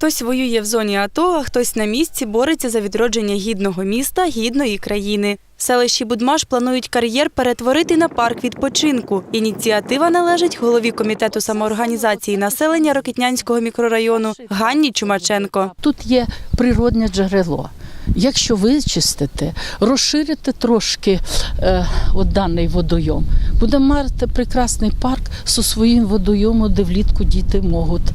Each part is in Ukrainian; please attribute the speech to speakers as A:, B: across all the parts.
A: Хтось воює в зоні АТО, а хтось на місці бореться за відродження гідного міста, гідної країни. В селищі Будмаш планують кар'єр перетворити на парк відпочинку. Ініціатива належить голові комітету самоорганізації населення Рокетнянського мікрорайону Ганні Чумаченко.
B: Тут є природне джерело. Якщо вичистити, розширити трошки е, от даний водойом, буде мати прекрасний парк зі своїм водойомом, де влітку діти можуть,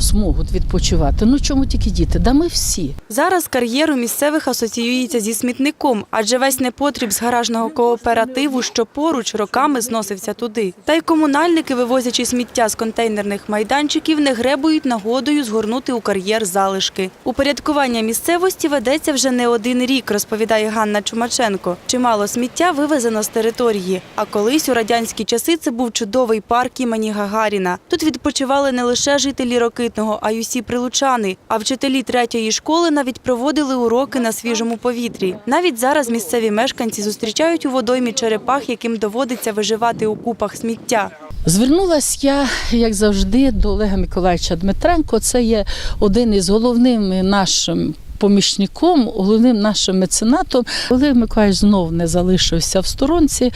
B: зможуть відпочивати. Ну чому тільки діти? Да ми всі.
A: Зараз кар'єр у місцевих асоціюється зі смітником, адже весь непотріб з гаражного кооперативу, що поруч роками зносився туди. Та й комунальники, вивозячи сміття з контейнерних майданчиків, не гребують нагодою згорнути у кар'єр залишки. Упорядкування місцевості ведеться вже не один рік, розповідає Ганна Чумаченко. Чимало сміття вивезено з території. А колись у радянські часи це був чудовий парк імені Гагаріна. Тут відпочивали не лише жителі Рокитного, а й усі прилучани. А вчителі третьої школи навіть проводили уроки на свіжому повітрі. Навіть зараз місцеві мешканці зустрічають у водоймі черепах, яким доводиться виживати у купах сміття.
B: Звернулася я, як завжди, до Олега Миколаївича Дмитренко. Це є один із головним нашим. Помічником, головним нашим меценатом, Олег Миколаївич знов не залишився в сторонці.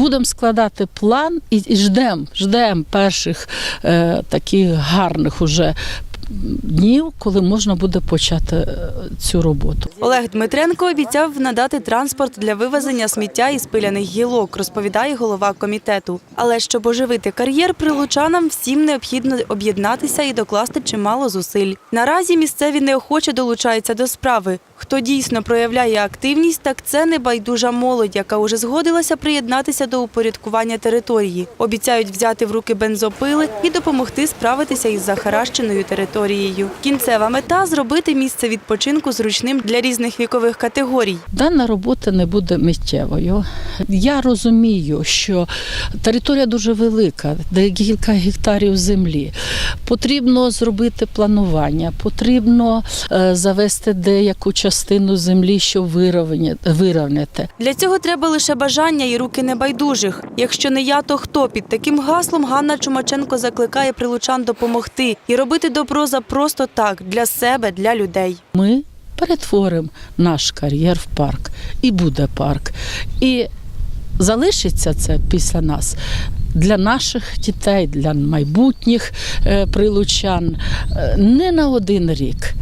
B: Будемо складати план і, і ждемо ждем перших е, таких гарних уже днів, коли можна буде почати е, цю роботу.
A: Олег Дмитренко обіцяв надати транспорт для вивезення сміття із пиляних гілок, розповідає голова комітету. Але щоб оживити кар'єр, прилучанам всім необхідно об'єднатися і докласти чимало зусиль. Наразі місцеві неохоче долучаються до справи. Хто дійсно проявляє активність, так це небайдужа молодь, яка уже згодилася приєднатися до упорядкування території. Обіцяють взяти в руки бензопили і допомогти справитися із захаращеною територією. Кінцева мета зробити місце відпочинку зручним для різних вікових категорій.
B: Дана робота не буде миттєвою. Я розумію, що територія дуже велика, декілька гектарів землі. Потрібно зробити планування, потрібно е, завести деяку частину землі, щоб вирівняти.
A: Для цього треба лише бажання і руки небайдужих. Якщо не я, то хто? Під таким гаслом Ганна Чумаченко закликає прилучан допомогти і робити добро за просто так для себе, для людей.
B: Ми перетворимо наш кар'єр в парк, і буде парк. І залишиться це після нас. Для наших дітей, для майбутніх е, прилучан е, не на один рік.